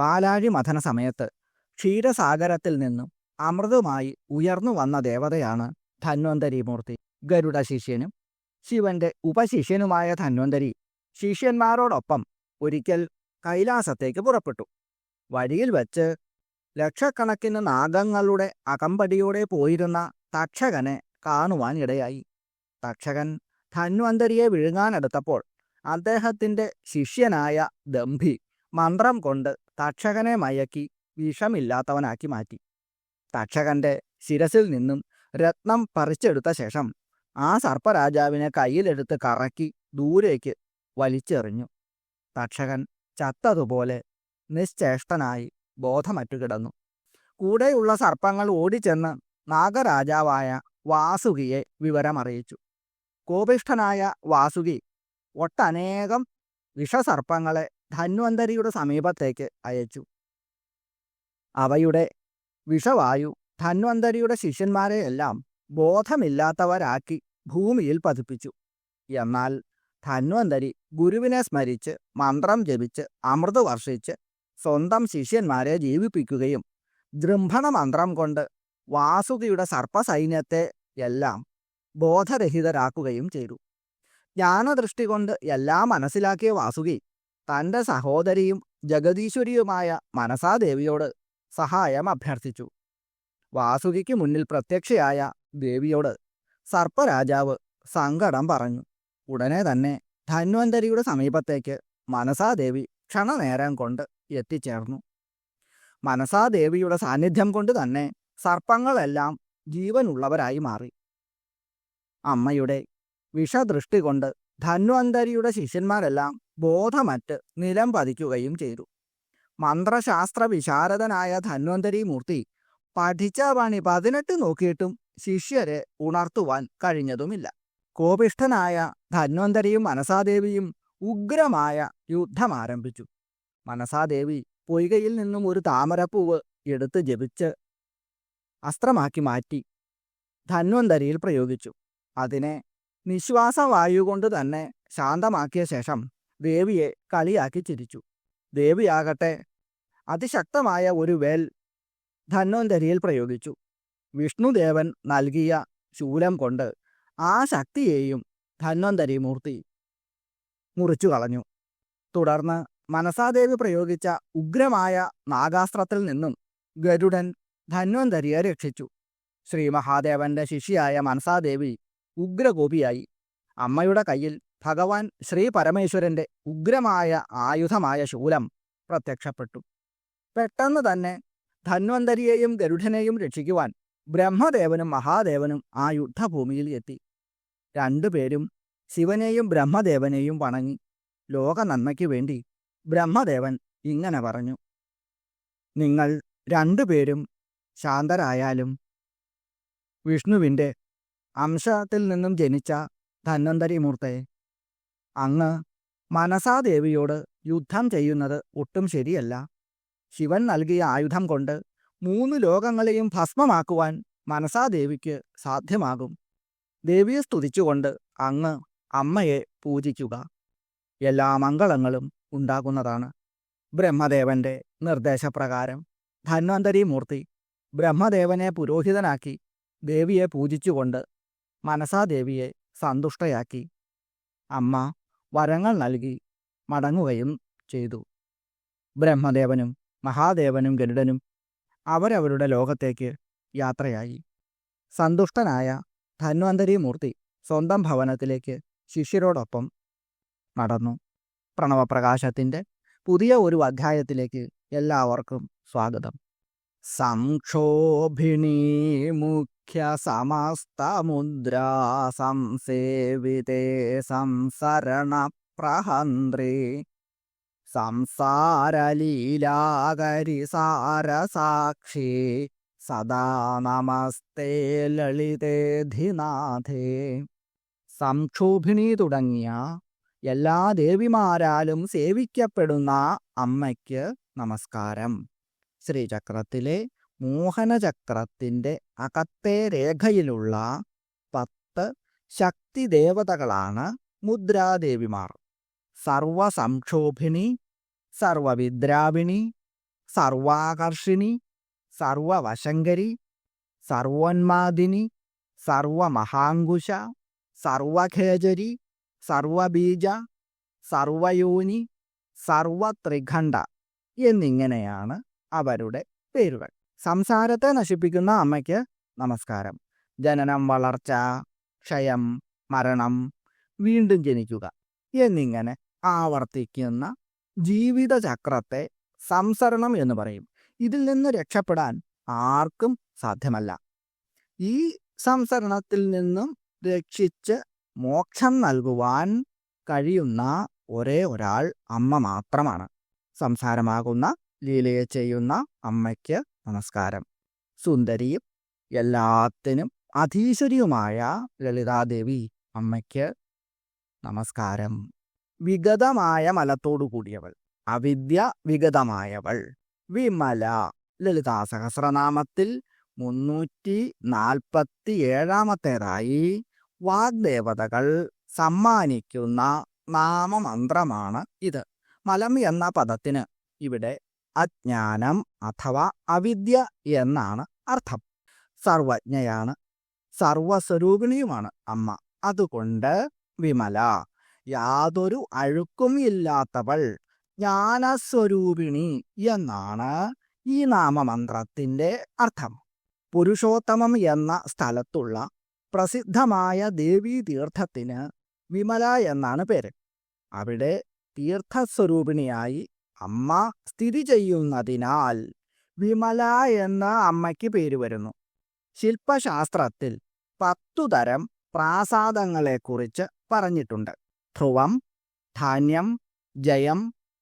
പാലാഴി മഥന സമയത്ത് ക്ഷീരസാഗരത്തിൽ നിന്നും അമൃതുമായി ഉയർന്നു വന്ന ദേവതയാണ് ധന്വന്തരിമൂർത്തി. ഗരുഡ ശിഷ്യനും ശിവന്റെ ഉപശിഷ്യനുമായ ധന്വന്തരി ശിഷ്യന്മാരോടൊപ്പം ഒരിക്കൽ കൈലാസത്തേക്ക് പുറപ്പെട്ടു. വഴിയിൽ വച്ച് ലക്ഷക്കണക്കിന് നാഗങ്ങളുടെ അകമ്പടിയോടെ പോയിരുന്ന തക്ഷകനെ കാണുവാൻ ഇടയായി തക്ഷകൻ ധന്വന്തരിയെ വിഴുങ്ങാനെടുത്തപ്പോൾ അദ്ദേഹത്തിന്റെ ശിഷ്യനായ ദംഭി മന്ത്രം കൊണ്ട് തക്ഷകനെ മയക്കി വിഷമില്ലാത്തവനാക്കി മാറ്റി. തക്ഷകന്റെ ശിരസിൽ നിന്നും രത്നം പറിച്ചെടുത്ത ശേഷം ആ സർപ്പരാജാവിനെ കയ്യിലെടുത്ത് കറക്കി ദൂരേക്ക് വലിച്ചെറിഞ്ഞു. തക്ഷകൻ ചത്തതുപോലെ നിശ്ചേഷ്ടനായി ബോധമറ്റു കിടന്നു. കൂടെയുള്ള സർപ്പങ്ങൾ ഓടിച്ചെന്ന് നാഗരാജാവായ വാസുകിയെ വിവരമറിയിച്ചു. കോപിഷ്ഠനായ വാസുകി ഒട്ടനേകം വിഷസർപ്പങ്ങളെ ധന്വന്തരിയുടെ സമീപത്തേക്ക് അയച്ചു. അവയുടെ വിഷവായു ധന്വന്തരിയുടെ ശിഷ്യന്മാരെയെല്ലാം ബോധമില്ലാത്തവരാക്കി ഭൂമിയിൽ പതിപ്പിച്ചു. എന്നാൽ ധന്വന്തരി ഗുരുവിനെ സ്മരിച്ച് മന്ത്രം ജപിച്ച് അമൃത് വർഷിച്ച് സ്വന്തം ശിഷ്യന്മാരെ ജീവിപ്പിക്കുകയും ജൃംഭണ മന്ത്രം കൊണ്ട് വാസുകിയുടെ സർപ്പസൈന്യത്തെ എല്ലാം ബോധരഹിതരാക്കുകയും ചെയ്തു. ജ്ഞാനദൃഷ്ടി കൊണ്ട് എല്ലാം മനസ്സിലാക്കിയ വാസുകി തന്റെ സഹോദരിയും ജഗദീശ്വരിയുമായ മനസാദേവിയോട് സഹായം അഭ്യർത്ഥിച്ചു. വാസുകിക്ക് മുന്നിൽ പ്രത്യക്ഷയായ ദേവിയോട് സർപ്പരാജാവ് സങ്കടം പറഞ്ഞു. ഉടനെ തന്നെ ധന്വന്തരിയുടെ സമീപത്തേക്ക് മനസാദേവി ക്ഷണനേരം കൊണ്ട് എത്തിച്ചേർന്നു. മനസാദേവിയുടെ സാന്നിധ്യം കൊണ്ട് തന്നെ സർപ്പങ്ങളെല്ലാം ജീവനുള്ളവരായി മാറി. അമ്മയുടെ വിഷദൃഷ്ടി കൊണ്ട് ധന്വന്തരിയുടെ ശിഷ്യന്മാരെല്ലാം ബോധമറ്റ് നിലം പതിക്കുകയും ചെയ്തു. മന്ത്രശാസ്ത്ര വിശാരദനായ ധന്വന്തരി മൂർത്തി പഠിച്ച പണി പതിനെട്ട് നോക്കിയിട്ടും ശിഷ്യരെ ഉണർത്തുവാൻ കഴിഞ്ഞതുമില്ല. കോപിഷ്ഠനായ ധന്വന്തരിയും മനസാദേവിയും ഉഗ്രമായ യുദ്ധം ആരംഭിച്ചു. മനസാദേവി പൊയ്കയിൽ നിന്നും ഒരു താമരപ്പൂവ് എടുത്ത് ജപിച്ച് അസ്ത്രമാക്കി മാറ്റി ധന്വന്തരിയിൽ പ്രയോഗിച്ചു. അതിനെ നിശ്വാസവായു കൊണ്ട് തന്നെ ശാന്തമാക്കിയ ശേഷം ദേവിയെ കളിയാക്കി ചിരിച്ചു. ദേവിയാകട്ടെ അതിശക്തമായ ഒരു വേൽ ധന്വന്തരിയിൽ പ്രയോഗിച്ചു. വിഷ്ണുദേവൻ നൽകിയ ശൂലം കൊണ്ട് ആ ശക്തിയെയും ധന്വന്തരി മൂർത്തി മുറിച്ചു കളഞ്ഞു. തുടർന്ന് മനസാദേവി പ്രയോഗിച്ച ഉഗ്രമായ നാഗാസ്ത്രത്തിൽ നിന്നും ഗരുഡൻ ധന്വന്തരിയെ രക്ഷിച്ചു. ശ്രീ മഹാദേവന്റെ ശിഷ്യയായ മനസാദേവി ഉഗ്രകോപിയായി അമ്മയുടെ കയ്യിൽ ഭഗവാൻ ശ്രീ പരമേശ്വരന്റെ ഉഗ്രമായ ആയുധമായ ശൂലം പ്രത്യക്ഷപ്പെട്ടു. പെട്ടെന്ന് തന്നെ ധന്വന്തരിയെയും ഗരുഡനെയും രക്ഷിക്കുവാൻ ബ്രഹ്മദേവനും മഹാദേവനും ആ യുദ്ധഭൂമിയിൽ എത്തി. രണ്ടുപേരും ശിവനെയും ബ്രഹ്മദേവനെയും വണങ്ങി. ലോക നന്മയ്ക്കു വേണ്ടി ബ്രഹ്മദേവൻ ഇങ്ങനെ പറഞ്ഞു. നിങ്ങൾ രണ്ടുപേരും ശാന്തരായാലും വിഷ്ണുവിന്റെ അംശത്തിൽ നിന്നും ജനിച്ച ധന്വന്തരി മൂർത്തെ അങ്ങ് മനസാദേവിയോട് യുദ്ധം ചെയ്യുന്നത് ഒട്ടും ശരിയല്ല. ശിവൻ നൽകിയ ആയുധം കൊണ്ട് മൂന്ന് ലോകങ്ങളെയും ഭസ്മമാക്കുവാൻ മനസാദേവിക്ക് സാധ്യമാകും. ദേവിയെ സ്തുതിച്ചുകൊണ്ട് അങ്ങ് അമ്മയെ പൂജിക്കുക. എല്ലാ മംഗളങ്ങളും ഉണ്ടാകുന്നതാണ് ബ്രഹ്മദേവന്റെ നിർദ്ദേശപ്രകാരം. ധന്വന്തരി മൂർത്തി ബ്രഹ്മദേവനെ പുരോഹിതനാക്കി ദേവിയെ പൂജിച്ചുകൊണ്ട് മനസാദേവിയെ സന്തുഷ്ടയാക്കി. അമ്മ വരങ്ങൾ നൽകി മടങ്ങുകയും ചെയ്തു. ബ്രഹ്മദേവനും മഹാദേവനും ഗരുഡനും അവരവരുടെ ലോകത്തേക്ക് യാത്രയായി. സന്തുഷ്ടനായ ധന്വന്തരി മൂർത്തി സ്വന്തം ഭവനത്തിലേക്ക് ശിഷ്യരോടൊപ്പം നടന്നു. പ്രണവപ്രകാശത്തിന്റെ പുതിയ ഒരു അധ്യായത്തിലേക്ക് എല്ലാവർക്കും സ്വാഗതം. സംക്ഷോഭിണീ സമസ്തമുദ്രാ സംസേവിതേ സംസരണ പ്രഹന്ത്രേ സംസാരലീലാകരി സാരസാക്ഷി സദാ നമസ്തേ ലളിതേധിനാഥേ സംക്ഷോഭിണി തുടങ്ങിയ എല്ലാ ദേവിമാരാലും സേവിക്കപ്പെടുന്ന അമ്മയ്ക്ക് നമസ്കാരം. ശ്രീചക്രത്തിലെ മോഹനചക്രത്തിന്റെ അകത്തെ രേഖയിലുള്ള പത്ത് ശക്തി ദേവതകളാണ് മുദ്രാദേവിമാർ. സർവസംക്ഷോഭിണി സർവവിദ്രാവിണി സർവാകർഷിണി സർവവശങ്കരി സർവോന്മാദിനി സർവമഹാങ്കുശ സർവഖേജരി സർവബീജ സർവയോനി സർവത്രിഖണ്ഡ എന്നിങ്ങനെയാണ് അവരുടെ പേരുകൾ. സംസാരത്തെ നശിപ്പിക്കുന്ന അമ്മയ്ക്ക് നമസ്കാരം. ജനനം വളർച്ച ക്ഷയം മരണം വീണ്ടും ജനിക്കുക എന്നിങ്ങനെ ആവർത്തിക്കുന്ന ജീവിതചക്രത്തെ സംസരണം എന്ന് പറയും. ഇതിൽ നിന്ന് രക്ഷപ്പെടാൻ ആർക്കും സാധ്യമല്ല. ഈ സംസരണത്തിൽ നിന്നും രക്ഷിച്ച് മോക്ഷം നൽകുവാൻ കഴിയുന്ന ഒരേ ഒരാൾ അമ്മ മാത്രമാണ്. സംസാരമാകുന്ന ലീലയെ ചെയ്യുന്ന അമ്മയ്ക്ക് നമസ്കാരം. സുന്ദരിയും എല്ലാത്തിനും അധീശ്വരിയുമായ ലളിതാദേവി അമ്മയ്ക്ക് നമസ്കാരം. വിഗതമായ മലത്തോടു കൂടിയവൾ. അവിദ്യ വിഗതമായവൾ. വിമല ലളിതാ സഹസ്രനാമത്തിൽ മുന്നൂറ്റി നാൽപ്പത്തി ഏഴാമത്തേതായി വാഗ്ദേവതകൾ സമ്മാനിക്കുന്ന നാമമന്ത്രമാണ് ഇത്. മലം എന്ന പദത്തിന് ഇവിടെ അജ്ഞാനം അഥവാ അവിദ്യ എന്നാണ് അർത്ഥം. സർവജ്ഞയാണ് സർവസ്വരൂപിണിയുമാണ് അമ്മ. അതുകൊണ്ട് വിമല യാതൊരു അഴുക്കും ഇല്ലാത്തവൾ ജ്ഞാനസ്വരൂപിണി എന്നാണ് ഈ നാമമന്ത്രത്തിന്റെ അർത്ഥം. പുരുഷോത്തമം എന്ന സ്ഥലത്തുള്ള പ്രസിദ്ധമായ ദേവീ തീർത്ഥത്തിന് വിമല എന്നാണ് പേര്. അവിടെ തീർത്ഥസ്വരൂപിണിയായി അമ്മ സ്ഥിതി ചെയ്യുന്നതിനാൽ വിമല എന്ന അമ്മയ്ക്ക് പേര് വരുന്നു. ശില്പശാസ്ത്രത്തിൽ പത്തു തരം പ്രാസാദങ്ങളെക്കുറിച്ച് പറഞ്ഞിട്ടുണ്ട്. ധ്രുവം ധാന്യം ജയം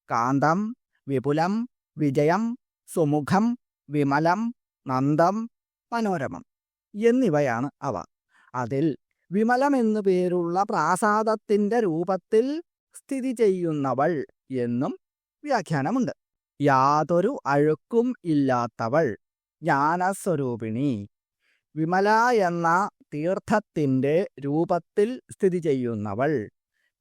കാന്തം വിപുലം വിജയം സുമുഖം വിമലം നന്ദം മനോരമം എന്നിവയാണ് അവ. അതിൽ വിമലം എന്നു പേരുള്ള പ്രാസാദത്തിന്റെ രൂപത്തിൽ സ്ഥിതി ചെയ്യുന്നവൾ എന്നും വ്യാഖ്യാനമുണ്ട്. യാതൊരു അഴുക്കും ഇല്ലാത്തവൾ ജ്ഞാനസ്വരൂപിണി. വിമല എന്ന തീർത്ഥത്തിന്റെ രൂപത്തിൽ സ്ഥിതി ചെയ്യുന്നവൾ.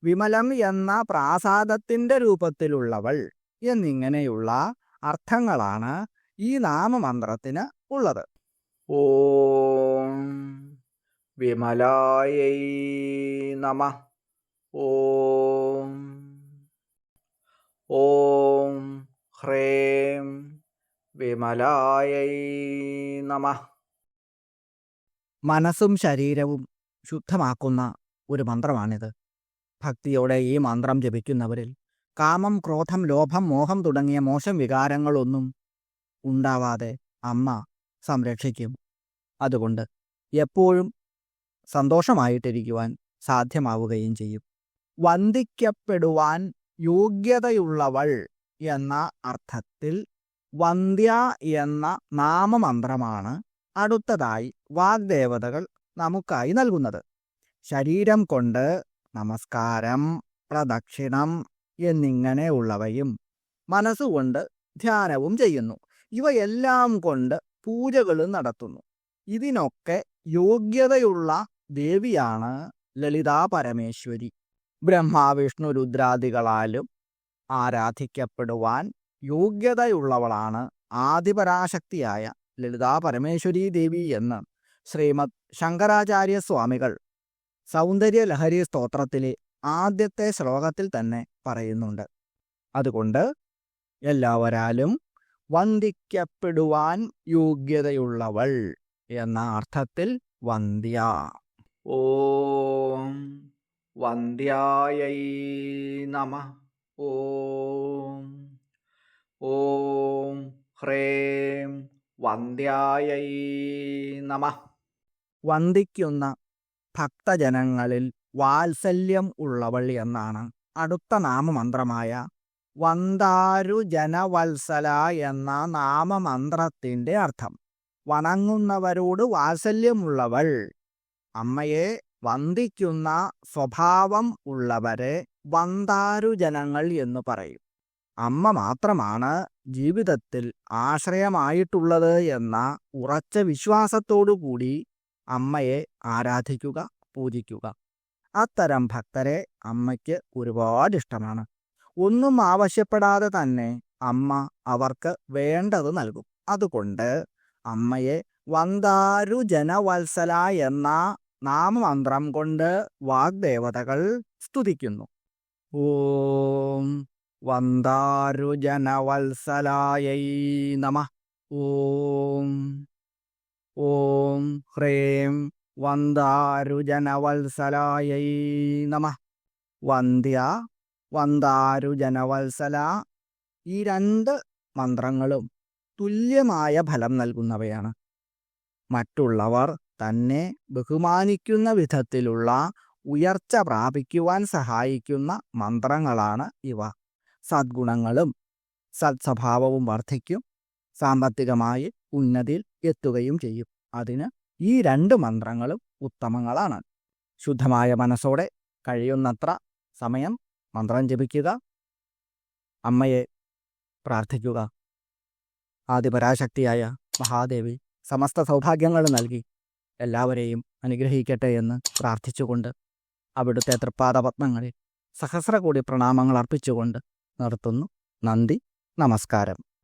വിമലം എന്ന പ്രാസാദത്തിന്റെ രൂപത്തിലുള്ളവൾ എന്നിങ്ങനെയുള്ള അർത്ഥങ്ങളാണ് ഈ നാമമന്ത്രത്തിന് ഉള്ളത്. ഓം വിമലായൈ നമ. ഓം ഓം ഹ്രേം വിമലായൈ നമ മനസ്സും ശരീരവും ശുദ്ധമാക്കുന്ന ഒരു മന്ത്രമാണിത്. ഭക്തിയോടെ ഈ മന്ത്രം ജപിക്കുന്നവരിൽ കാമം ക്രോധം ലോഭം മോഹം തുടങ്ങിയ മോശം വികാരങ്ങളൊന്നും ഉണ്ടാവാതെ അമ്മ സംരക്ഷിക്കും. അതുകൊണ്ട് എപ്പോഴും സന്തോഷമായിട്ടിരിക്കുവാൻ സാധ്യമാവുകയും ചെയ്യും. വന്ദിക്കപ്പെടുവാൻ യോഗ്യതയുള്ളവൾ എന്ന അർത്ഥത്തിൽ വന്ധ്യ എന്ന നാമമന്ത്രമാണ് അടുത്തതായി വാഗ്ദേവതകൾ നമുക്കായി നൽകുന്നത്. ശരീരം കൊണ്ട് നമസ്കാരം പ്രദക്ഷിണം എന്നിങ്ങനെയുള്ളവയും മനസ്സുകൊണ്ട് ധ്യാനവും ചെയ്യുന്നു. ഇവയെല്ലാം കൊണ്ട് പൂജകളും നടത്തുന്നു. ഇതിനൊക്കെ യോഗ്യതയുള്ള ദേവിയാണ് ലളിതാ പരമേശ്വരി. ബ്രഹ്മാവിഷ്ണു രുദ്രാദികളാലും ആരാധിക്കപ്പെടുവാൻ യോഗ്യതയുള്ളവളാണ് ആദിപരാശക്തിയായ ലളിതാ പരമേശ്വരി ദേവി എന്ന് ശ്രീമദ് ശങ്കരാചാര്യ സ്വാമികൾ സൗന്ദര്യ ലഹരി സ്തോത്രത്തിലെ ആദ്യത്തെ ശ്ലോകത്തിൽ തന്നെ പറയുന്നുണ്ട്. അതുകൊണ്ട് എല്ലാവരാലും വന്ദിക്കപ്പെടുവാൻ യോഗ്യതയുള്ളവൾ എന്ന അർത്ഥത്തിൽ വന്ദ്യ ഓം വന്ധ്യായൈ നമ. ഓം. ഓം. ഹ്രേം. വന്ധ്യായൈ നമ. വന്ദിക്കുന്ന ഭക്തജനങ്ങളിൽ വാത്സല്യം ഉള്ളവൾ എന്നാണ് അടുത്ത നാമമന്ത്രമായ വന്ദാരുജനവത്സല എന്ന നാമമന്ത്രത്തിന്റെ അർത്ഥം. വണങ്ങുന്നവരോട് വാത്സല്യമുള്ളവൾ. അമ്മയെ വന്ദിക്കുന്ന സ്വഭാവം ഉള്ളവരെ വന്താരു ജനങ്ങൾ എന്ന് പറയും. അമ്മ മാത്രമാണ് ജീവിതത്തിൽ ആശ്രയമായിട്ടുള്ളത് എന്ന ഉറച്ച വിശ്വാസത്തോടു കൂടി അമ്മയെ ആരാധിക്കുക പൂജിക്കുക. അത്തരം ഭക്തരെ അമ്മയ്ക്ക് ഒരുപാട് ഇഷ്ടമാണ്. ഒന്നും ആവശ്യപ്പെടാതെ തന്നെ അമ്മ അവർക്ക് വേണ്ടത് നൽകും. അതുകൊണ്ട് അമ്മയെ വന്ദാരു ജനവത്സല എന്ന നാമമന്ത്രം കൊണ്ട് വാഗ്ദേവതകൾ സ്തുതിക്കുന്നു. ഓം വന്ദാരുജനവത്സലായൈ നമ. ഓം ഓം ഹ്രേം വന്ദാരുജനവത്സലായൈ നമ. വന്ധ്യ വന്ദാരുജനവത്സല ഈ രണ്ട് മന്ത്രങ്ങളും തുല്യമായ ഫലം നൽകുന്നവയാണ്. മറ്റുള്ളവർ തന്നെ ബഹുമാനിക്കുന്ന വിധത്തിലുള്ള ഉയർച്ച പ്രാപിക്കുവാൻ സഹായിക്കുന്ന മന്ത്രങ്ങളാണ് ഇവ. സദ്ഗുണങ്ങളും സത്സ്വഭാവവും വർദ്ധിക്കും സാമ്പത്തികമായി ഉന്നതിയിൽ എത്തുകയും ചെയ്യും. അതിന് ഈ രണ്ട് മന്ത്രങ്ങളും ഉത്തമങ്ങളാണ്. ശുദ്ധമായ മനസ്സോടെ കഴിയുന്നത്ര സമയം മന്ത്രം ജപിക്കുക അമ്മയെ പ്രാർത്ഥിക്കുക. ആദിപരാശക്തിയായ മഹാദേവി സമസ്ത സൗഭാഗ്യങ്ങൾ നൽകി. എല്ലാവരെയും അനുഗ്രഹിക്കട്ടെ എന്ന് പ്രാർത്ഥിച്ചുകൊണ്ട് അവിടുത്തെ തൃപ്പാദപത്മങ്ങളിൽ സഹസ്രകൂടി പ്രണാമങ്ങൾ അർപ്പിച്ചുകൊണ്ട് നിർത്തുന്നു. നന്ദി. നമസ്കാരം.